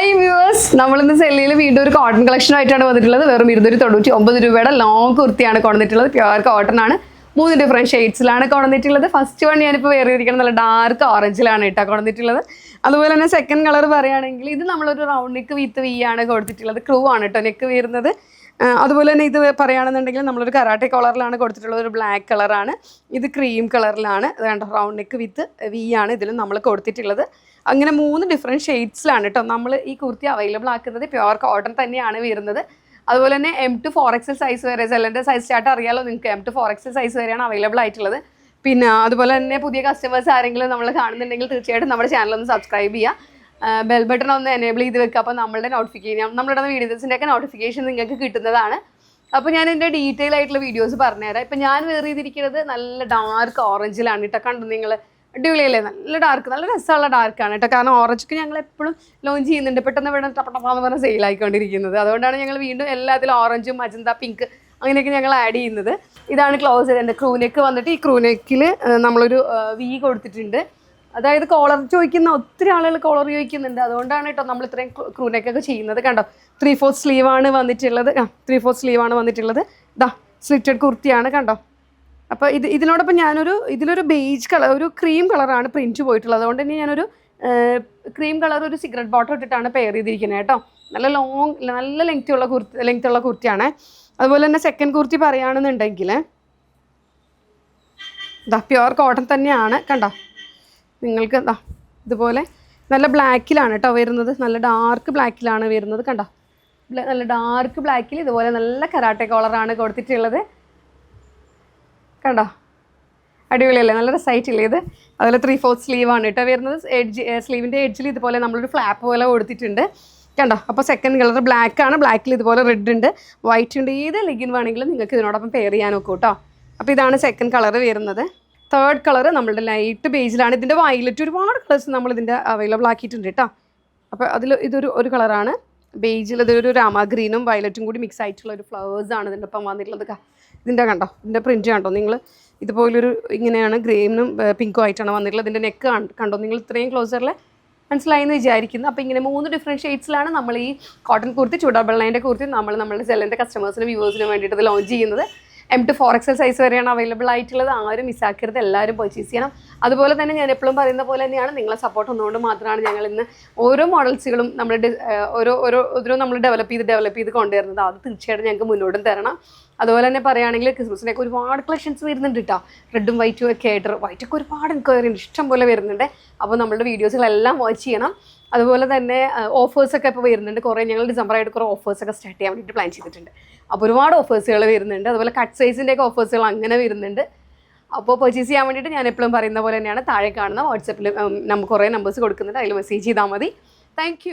Hi viewers നമ്മളിന്ന് സെല്ലിൽ വീണ്ടും ഒരു കോട്ടൺ കളക്ഷൻ ആയിട്ടാണ് വന്നിട്ടുള്ളത്. വെറും ഇരുന്നൂറ്റി തൊണ്ണൂറ്റി ഒമ്പത് രൂപയുടെ ലോങ് കുർത്തിയാണ് കൊണ്ടുവന്നിട്ടുള്ളത്. പ്യുവർ കോട്ടൺ ആണ്. മൂന്ന് ഡിഫറെന്റ് ഷെയ്ഡ്സിലാണ് കൊണ്ടുവന്നിട്ടുള്ളത്. ഫസ്റ്റ് വൺ ഞാനിപ്പോൾ വേറെ ഇരിക്കണം നല്ല ഡാർക്ക് ഓറഞ്ചിലാണ് കേട്ടോ കൊണ്ടുവന്നിട്ടുള്ളത്. അതുപോലെ തന്നെ സെക്കൻഡ് കളർ പറയുകയാണെങ്കിൽ ഇത് നമ്മളൊരു റൗണ്ട് നെക്ക് വിത്ത് വി ആണ് കൊടുത്തിട്ടുള്ളത്. ക്രൂ ആണ് കേട്ടോ നെക്ക് വീരുന്നത് അതുപോലെ തന്നെ ഇത് പറയുകയാണെന്നുണ്ടെങ്കിൽ നമ്മളൊരു കരാട്ടെ കളറിലാണ് കൊടുത്തിട്ടുള്ളത്. ഒരു ബ്ലാക്ക് കളറാണ് ഇത് ക്രീം കളറിലാണ് വേണ്ട റൗണ്ട് നെക്ക് വിത്ത് വി ആണ് ഇതിലും നമ്മൾ കൊടുത്തിട്ടുള്ളത്. അങ്ങനെ മൂന്ന് ഡിഫറെന്റ് ഷെയ്ഡ്സിലാണ് കേട്ടോ നമ്മൾ ഈ കുർത്തി അവൈലബിൾ ആക്കുന്നത്. പ്യുവർ കോട്ടൺ തന്നെയാണ് വരുന്നത്. അതുപോലെ തന്നെ M to four XL size വരെ സെല്ലന്റെ സൈസ് ചാർട്ട് അറിയാലോ നിങ്ങൾക്ക്. M to four XL size വരെയാണ് അവൈലബിൾ ആയിട്ടുള്ളത്. പിന്നെ അതുപോലെ തന്നെ പുതിയ കസ്റ്റമേഴ്സ് ആരെങ്കിലും നമ്മൾ കാണുന്നുണ്ടെങ്കിൽ തീർച്ചയായിട്ടും നമ്മുടെ ചാനൽ ഒന്ന് സബ്സ്ക്രൈബ് ചെയ്യുക ബെൽ ബട്ടൺ ഒന്ന് എനേബിൾ ചെയ്ത് വെക്കുക അപ്പോൾ നമ്മളുടെ നോട്ടിഫിക്കേഷൻ നമ്മളുടെ വീഡിയോസിന്റെ ഒക്കെ നോട്ടിഫിക്കേഷൻ നിങ്ങൾക്ക് കിട്ടുന്നതാണ്. അപ്പോൾ ഞാൻ എന്റെ ഡീറ്റെയിൽ ആയിട്ടുള്ള വീഡിയോസ് പറഞ്ഞുതരാം. ഇപ്പം ഞാൻ വേറെ ചെയ്തിരിക്കുന്നത് നല്ല ഡാർക്ക് ഓറഞ്ചിലാണ് കേട്ടോ കണ്ടു നിങ്ങൾ അടിപൊളിയല്ലേ? നല്ല ഡാർക്ക് നല്ല രസമുള്ള ഡാർക്കാണ് കേട്ടോ. കാരണം ഓറഞ്ചൊക്കെ ഞങ്ങൾ എപ്പോഴും ലോഞ്ച് ചെയ്യുന്നുണ്ട്. പെട്ടെന്ന് ഇവിടെ ടപ്പടപ്പാന്ന് പറഞ്ഞ് സെയിൽ ആയിക്കൊണ്ടിരിക്കുന്നത്. അതുകൊണ്ടാണ് ഞങ്ങൾ വീണ്ടും എല്ലാത്തിലും ഓറഞ്ചും മജന്ത പിങ്ക് അങ്ങനെയൊക്കെ ഞങ്ങൾ ആഡ് ചെയ്യുന്നത്. ഇതാണ് ക്ലോസ് എന്റെ ക്രൂനെക്ക് വന്നിട്ട് ഈ ക്രൂനെക്കിൽ നമ്മളൊരു വി കൊടുത്തിട്ടുണ്ട്. അതായത് കോളർ ചോദിക്കുന്ന ഒത്തിരി ആളുകൾ കോളർ ചോദിക്കുന്നുണ്ട്. അതുകൊണ്ടാണ് കേട്ടോ നമ്മൾ ഇത്രയും ക്രൂനെക്കൊക്കെ ചെയ്യുന്നത്. കണ്ടോ? ത്രീ ഫോർത്ത് സ്ലീവാണ് വന്നിട്ടുള്ളത്. ആ ത്രീ ഫോർത്ത് സ്ലീവാണ് വന്നിട്ടുള്ളത്. ദാ സ്ലിറ്റഡ് കുർത്തിയാണ്. കണ്ടോ? അപ്പോൾ ഇത് ഇതിനോടൊപ്പം ഞാനൊരു ഇതിലൊരു ബേജ് കളർ ഒരു ക്രീം കളറാണ് പ്രിന്റ് പോയിട്ടുള്ളത്. അതുകൊണ്ട് തന്നെ ഞാനൊരു ക്രീം കളർ ഒരു സിഗരറ്റ് ബോട്ടിൽ ഇട്ടിട്ടാണ് പെയർ ചെയ്തിരിക്കുന്നത് കേട്ടോ. നല്ല ലോങ് നല്ല ലെങ്ത് ഉള്ള കുർത്തി ലെങ്ത് ഉള്ള കുർത്തിയാണ്. അതുപോലെ തന്നെ സെക്കൻഡ് കുർത്തി പറയുകയാണെന്നുണ്ടെങ്കിൽ ഇതാ പ്യുവർ കോട്ടൺ തന്നെയാണ്. കണ്ടോ? നിങ്ങൾക്ക് എന്താ ഇതുപോലെ നല്ല ബ്ലാക്കിലാണ് കേട്ടോ വരുന്നത്. നല്ല ഡാർക്ക് ബ്ലാക്കിലാണ് വരുന്നത്. കണ്ടോ? നല്ല ഡാർക്ക് ബ്ലാക്കിൽ ഇതുപോലെ നല്ല കരാട്ടെ കോളറാണ് കൊടുത്തിട്ടുള്ളത്. കണ്ടോ? അടിപൊളിയല്ലേ? നല്ല രസമായിട്ടില്ലേ ഇത്? അതുപോലെ ത്രീ ഫോർത്ത് സ്ലീവാണ് കേട്ടോ വരുന്നത്. എഡ്ജ് സ്ലീവിന്റെ എഡ്ജിൽ ഇതുപോലെ നമ്മളൊരു ഫ്ലാപ്പ് പോലെ കൊടുത്തിട്ടുണ്ട് കണ്ടോ? അപ്പോൾ സെക്കൻഡ് കളർ ബ്ലാക്ക് ആണ്. ബ്ലാക്കിൽ ഇതുപോലെ റെഡ് ഉണ്ട്. വൈറ്റ് ഉണ്ട്. ഏത് ലെഗിൻ വേണമെങ്കിലും നിങ്ങൾക്ക് ഇതിനോടൊപ്പം പെയർ ചെയ്യാൻ നോക്കൂ കേട്ടോ. അപ്പോൾ ഇതാണ് സെക്കൻഡ് കളർ വരുന്നത്. തേർഡ് കളർ നമ്മളുടെ ലൈറ്റ് ബേജിലാണ് ഇതിന്റെ വയലറ്റ് ഒരുപാട് കളേഴ്സ് നമ്മൾ ഇതിന്റെ അവൈലബിൾ ആക്കിയിട്ടുണ്ട് കേട്ടോ. അപ്പോൾ അതിൽ ഇതൊരു ഒരു കളറാണ് ബേജിൽ ഇതൊരു രാമ ഗ്രീനും വയലറ്റും കൂടി മിക്സ് ആയിട്ടുള്ള ഒരു ഫ്ലവേഴ്സ് ആണ് ഇതിന്റെ ഒപ്പം വന്നിട്ടുള്ളത്. ഇതിന്റെ കണ്ടോ? ഇതിന്റെ പ്രിന്റ് കണ്ടോ നിങ്ങൾ ഇതുപോലൊരു ഇങ്ങനെയാണ് ഗ്രീനും പിങ്കും ആയിട്ടാണ് വന്നിട്ടുള്ളത്. ഇതിന്റെ നെക്ക് കണ്ടോ നിങ്ങൾ ഇത്രയും ക്ലോസറിൽ മനസ്സിലായെന്ന് വിചാരിക്കുന്നു. അപ്പോൾ ഇങ്ങനെ മൂന്ന് ഡിഫറെന്റ് ഷെയ്ഡ്സിലാണ് നമ്മൾ ഈ കോട്ടൺ കുർത്തി ചൂടാബിൾ ലൈന്റെ കുർത്തി നമ്മൾ നമ്മുടെ സെല്ലിന്റെ കസ്റ്റമേഴ്സിനും വ്യൂവേഴ്സിനും വേണ്ടിയിട്ട് ഇത് ലോഞ്ച് ചെയ്യുന്നത്. M to four XL size വരെയാണ് അവൈലബിൾ ആയിട്ടുള്ളത്. ആരും മിസ്സാക്കരുത് എല്ലാവരും പർച്ചേസ് ചെയ്യണം. അതുപോലെ തന്നെ ഞാൻ എപ്പോഴും പറയുന്ന പോലെ തന്നെയാണ് നിങ്ങളെ സപ്പോർട്ട് ഒന്നുകൊണ്ട് മാത്രമാണ് ഞങ്ങൾ ഇന്ന് ഓരോ മോഡൽസുകളും നമ്മൾ ഓരോ ഓരോ ഓരോ നമ്മൾ ഡെവലപ്പ് ചെയ്ത് ഡെവലപ്പ് ചെയ്ത് കൊണ്ടുവരുന്നത്. അത് തീർച്ചയായിട്ടും ഞങ്ങൾക്ക് മുന്നോട്ടും തരണം. അതുപോലെ തന്നെ പറയുകയാണെങ്കിൽ ക്രിസ്മസിനൊക്കെ ഒരുപാട് കളക്ഷൻസ് വരുന്നുണ്ട് കേട്ടോ റെഡും വൈറ്റും ഒക്കെ ആയിട്ട് വൈറ്റ് ഒക്കെ ഒരുപാട് എൻക്വയറി ഇഷ്ടം പോലെ വരുന്നുണ്ട്. അപ്പോൾ നമ്മളുടെ വീഡിയോസുകളെല്ലാം വാച്ച് ചെയ്യണം. അതുപോലെ തന്നെ ഓഫേഴ്സൊക്കെ ഇപ്പോൾ വരുന്നുണ്ട്. കുറേ ഞങ്ങൾ ഡിസംബർ ആയിട്ട് കുറേ ഓഫേഴ്സൊക്കെ സ്റ്റാർട്ട് ചെയ്യാൻ വേണ്ടിയിട്ട് പ്ലാൻ ചെയ്തിട്ടുണ്ട്. അപ്പോൾ ഒരുപാട് ഓഫേഴ്സുകൾ വരുന്നുണ്ട്. അതുപോലെ കട്ട് സൈസിന്റെ ഒക്കെ ഓഫേഴ്സുകൾ അങ്ങനെ വരുന്നുണ്ട്. അപ്പോൾ പർച്ചേസ് ചെയ്യാൻ വേണ്ടിയിട്ട് ഞാൻ എപ്പോഴും പറയുന്ന പോലെ തന്നെയാണ്. താഴെ കാണുന്ന വാട്സപ്പിൽ നമുക്ക് കുറേ നമ്പേഴ്സ് കൊടുക്കുന്നുണ്ട്. അതിൽ മെസ്സേജ് ചെയ്താൽ മതി. താങ്ക്